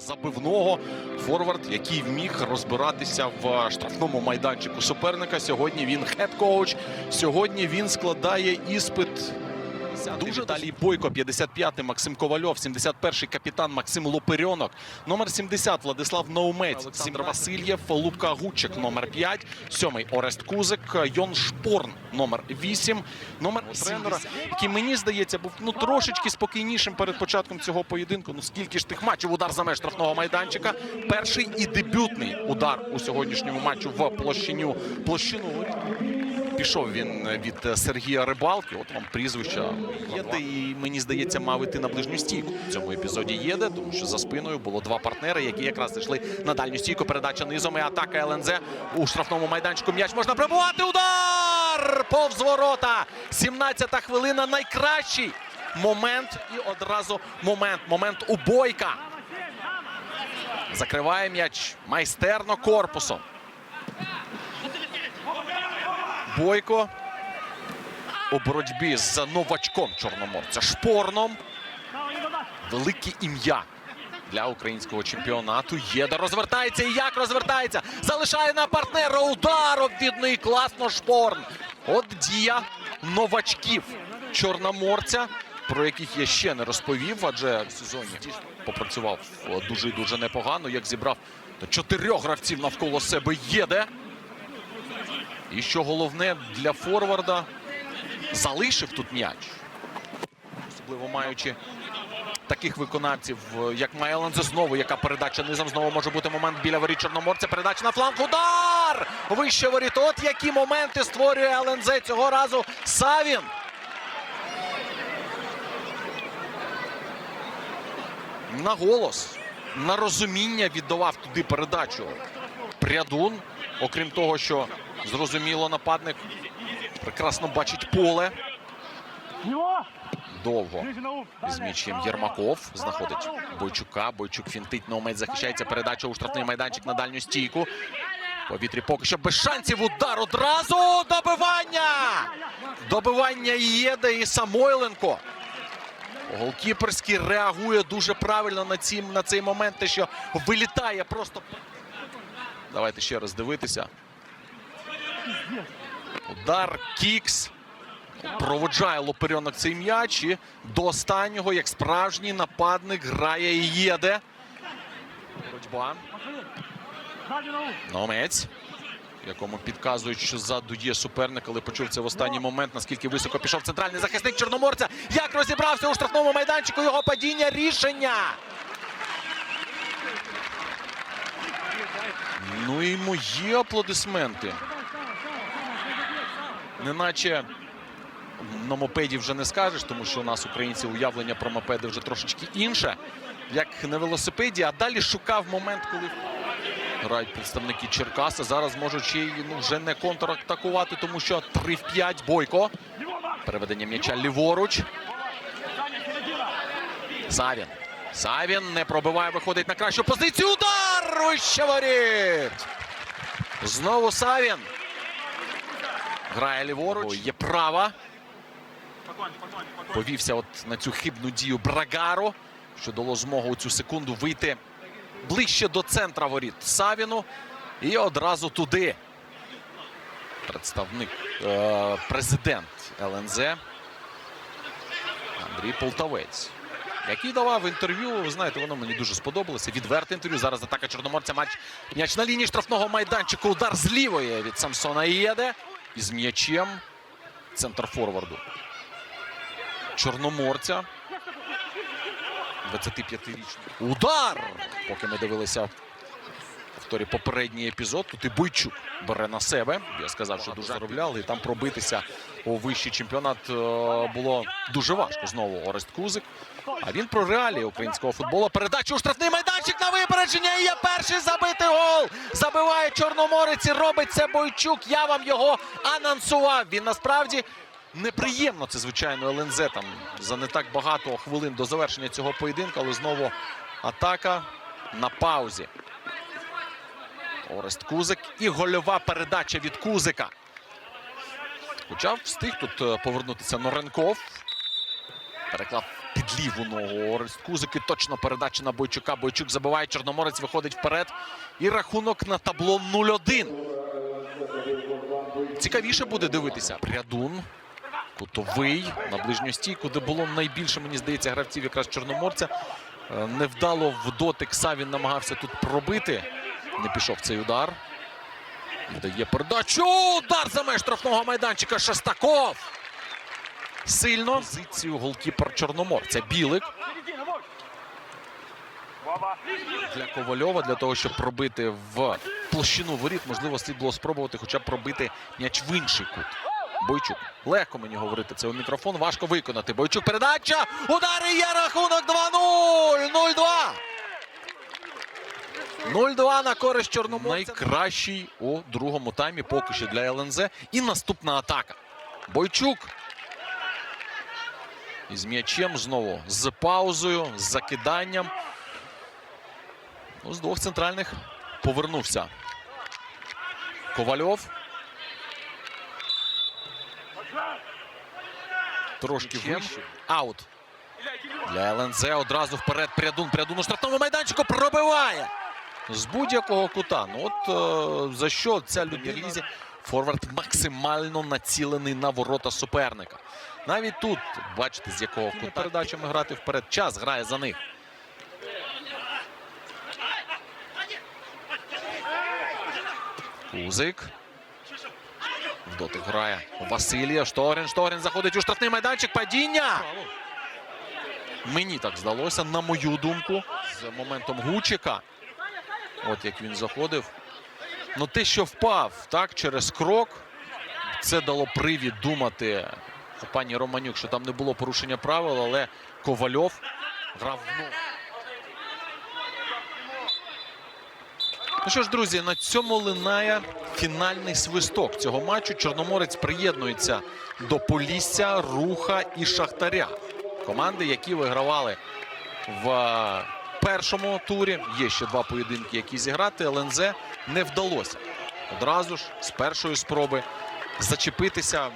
забивного форвард, який вміг розбиратися в штрафному майданчику суперника. Сьогодні він хед-коуч. Сьогодні він складає іспит. Дуже далі Бойко, 55-й Максим Ковальов, 71-й капітан Максим Лоперьонок, номер 70 Владислав Наумець, Олександр Васильєв, Лука Гучик, номер 5, 7-й Орест Кузик, Йон Шпорн, номер 8, номер тренера, який мені здається був ну трошечки спокійнішим перед початком цього поєдинку. Ну скільки ж тих матчів удар за меж штрафного майданчика. Перший і дебютний удар у сьогоднішньому матчу в площиню площину. Пішов він від Сергія Рибалки. От вам прізвища Єде, і мені здається, мав іти на ближню стійку. В цьому епізоді Єде, тому що за спиною було два партнери, які якраз зайшли на дальню стійку. Передача низом і атака ЛНЗ у штрафному майданчику. М'яч можна прибувати. Удар! Повз ворота. 17-та хвилина. Найкращий момент. І одразу момент. Момент у Бойка. Закриває м'яч майстерно корпусом. Бойко у боротьбі з новачком чорноморця Шпорном. Велике ім'я для українського чемпіонату. Єда розвертається і як розвертається. Залишає на партнера удар обвідний класно Шпорн. От дія новачків чорноморця, про яких я ще не розповів, адже в сезоні попрацював дуже і дуже непогано. Як зібрав чотирьох гравців навколо себе єде. І що головне для форварда, залишив тут м'яч. Особливо маючи таких виконавців, е, як Майлензе. Знову яка передача низом. Знову може бути момент біля воріт Чорноморця. Передача на фланг. Удар! Вище воріт. От які моменти створює ЛНЗ цього разу Савін. На голос, на розуміння віддавав туди передачу. Прядун, окрім того, що зрозуміло, нападник прекрасно бачить поле. Довго з м'ячем Єрмаков знаходить Бойчука. Бойчук фінтить Наумець захищається. Передача у штрафний майданчик на дальню стійку. Повітрі поки що без шансів. Удар одразу. Добивання! Добивання Єде і Самойленко. Голкіперський реагує дуже правильно на, ці, на цей момент, те, що вилітає просто. Давайте ще раз дивитися. Удар, кікс. Проводжає Лоперьонок цей м'яч. І до останнього, як справжній нападник, грає і їде. Боротьба. Номець, якому підказують, що ззаду є суперник, але почув це в останній момент. Наскільки високо пішов центральний захисник Чорноморця. Як розібрався у штрафному майданчику його падіння. Рішення. Ну і мої аплодисменти. Неначе на мопеді вже не скажеш, тому що у нас українці уявлення про мопеди вже трошечки інше, як на велосипеді. А далі шукав момент, коли грають представники Черкаса. Зараз можуть ну, вже не контратакувати, тому що 3 в 5 Бойко. Переведення м'яча ліворуч. Савін. Савін не пробиває, виходить на кращу позицію. Удар! Вище воріт! Знову Савін. Грає ліворуч. Є права. Повівся от на цю хибну дію Брагаро, що дало змогу у цю секунду вийти ближче до центра воріт Савіну. І одразу туди. Представник, е, президент ЛНЗ Андрій Полтавець. Який давав інтерв'ю, ви знаєте, воно мені дуже сподобалося. Відверте інтерв'ю. Зараз атака Чорноморця. Матч м'яч на лінії штрафного майданчику. Удар з лівої від Самсона Єде. Із м'ячем. Центр форварду. Чорноморця. 25-річний. Удар! Поки ми дивилися повторі попередній епізод. Тут і Бойчук бере на себе. Я сказав, що дуже заробляли. І там пробитися у вищий чемпіонат е, було дуже важко. Знову Орест Кузик. А він про реалії українського футболу. Передача у штрафний майданчик на випередження. І є перший забитий гол. Забиває Чорноморець і робить це Бойчук. Я вам його анонсував. Він насправді неприємно. Це звичайно ЛНЗ там за не так багато хвилин до завершення цього поєдинку, але знову атака на паузі. Орест Кузик і гольова передача від Кузика. Хоча встиг тут е, повернутися Норенков. Переклав під ліву ногу. Орест Кузики точно передача на Бойчука. Бойчук забиває, Чорноморець виходить вперед. І рахунок на табло 0-1. Цікавіше буде дивитися. Прядун. Кутовий на ближню стійку, де було найбільше, мені здається, гравців якраз Чорноморця. Е, Невдало в дотик Савін намагався тут пробити. Не пішов цей удар. Дає передачу. Удар за меж штрафного майданчика. Шестаков. Сильно. Позицію голкіпер Чорноморця. Білик для Ковальова для того, щоб пробити в площину воріт. Можливо, слід було спробувати хоча б пробити м'яч в інший кут. Бойчук. Легко мені говорити це у мікрофон. Важко виконати. Бойчук передача. Удари є рахунок 2-0. 0-2. 0-2 на користь Чорноморця. Найкращий у другому таймі поки що для ЛНЗ. І наступна атака. Бойчук. Із м'ячем знову з паузою, з закиданням. Ну, з двох центральних повернувся. Ковальов. Трошки вище. Аут. Для ЛНЗ одразу вперед. Прядун. Прядун у штрафному майданчику пробиває. З будь-якого кута. Ну от е, за що ця людина Форвард максимально націлений на ворота суперника. Навіть тут, бачите, з якого кута передачами грати вперед. Час грає за них. Кузик. Дотик грає Василія. Шторін. Шторін заходить у штрафний майданчик. Падіння. Мені так здалося, на мою думку, з моментом Гучика. От як він заходив. Ну, те, що впав так, через крок, це дало привід думати пані Романюк, що там не було порушення правил, але Ковальов грав в. Ну що ж, друзі, на цьому линає фінальний свисток цього матчу. Чорноморець приєднується до Полісся, Руха і Шахтаря. Команди, які вигравали в першому турі. Є ще два поєдинки, які зіграти. ЛНЗ не вдалося. Одразу ж з першої спроби зачепитися.